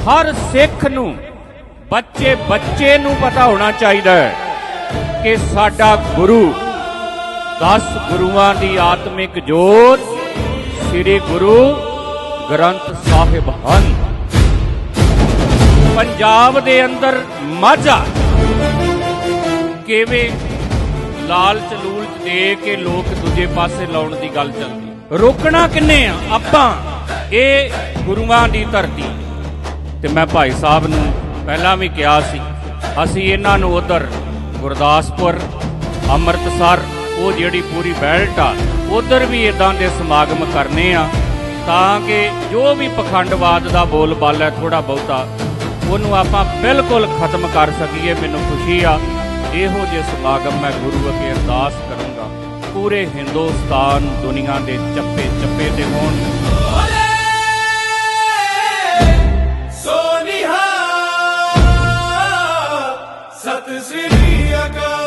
ਹਰ ਸਿੱਖ ਨੂੰ ਬੱਚੇ ਬੱਚੇ ਨੂੰ ਪਤਾ ਹੋਣਾ ਚਾਹੀਦਾ ਹੈ ਕਿ ਸਾਡਾ ਗੁਰੂ 10 ਗੁਰੂਆਂ ਦੀ ਆਤਮਿਕ ਜੋਤ ਸ੍ਰੀ ਗੁਰੂ ਗ੍ਰੰਥ ਸਾਹਿਬ ਹਨ। ਪੰਜਾਬ ਦੇ ਅੰਦਰ ਮਾਝਾ ਕਿਵੇਂ ਲਾਲਚ ਲੂਲਚ ਦੇ ਕੇ ਲੋਕ ਦੂਜੇ ਪਾਸੇ ਲਾਉਣ ਦੀ ਗੱਲ ਚੱਲਦੀ ਰੋਕਣਾ ਕਿੰਨੇ ਆ? ਆਪਾਂ, ਇਹ ਗੁਰੂਆਂ ਦੀ ਧਰਤੀ। ਤੇ ਮੈਂ ਭਾਈ ਸਾਹਿਬ ਨੂੰ ਪਹਿਲਾਂ ਵੀ ਕਿਹਾ ਸੀ, ਅਸੀਂ ਇਹਨਾਂ ਨੂੰ ਉਧਰ ਗੁਰਦਾਸਪੁਰ, ਅੰਮ੍ਰਿਤਸਰ, ਉਹ ਜਿਹੜੀ ਪੂਰੀ ਬੈਲਟ ਆ, ਉਧਰ ਵੀ ਇਦਾਂ ਦੇ ਸਮਾਗਮ ਕਰਨੇ ਆ, ਤਾਂ ਕਿ ਜੋ ਵੀ ਪਖੰਡਵਾਦ ਦਾ ਬੋਲ ਹੈ ਥੋੜਾ ਬਹੁਤਾ, ਉਹਨੂੰ ਆਪਾਂ ਬਿਲਕੁਲ ਖਤਮ ਕਰ ਸਕੀਏ, ਮੈਨੂੰ ਖੁਸ਼ੀ ਆ। ਇਹੋ ਜਿਹੇ ਸਮਾਗਮ ਮੈਂ ਗੁਰੂ ਅੱਗੇ ਅਰਦਾਸ ਕਰੂੰਗਾ। ਪੂਰੇ ਹਿੰਦੁਸਤਾਨ ਦੁਨੀਆ ਦੇ ਚੱਪੇ ਚੱਪੇ ਤੇ ਹੋਣ। seria, cara.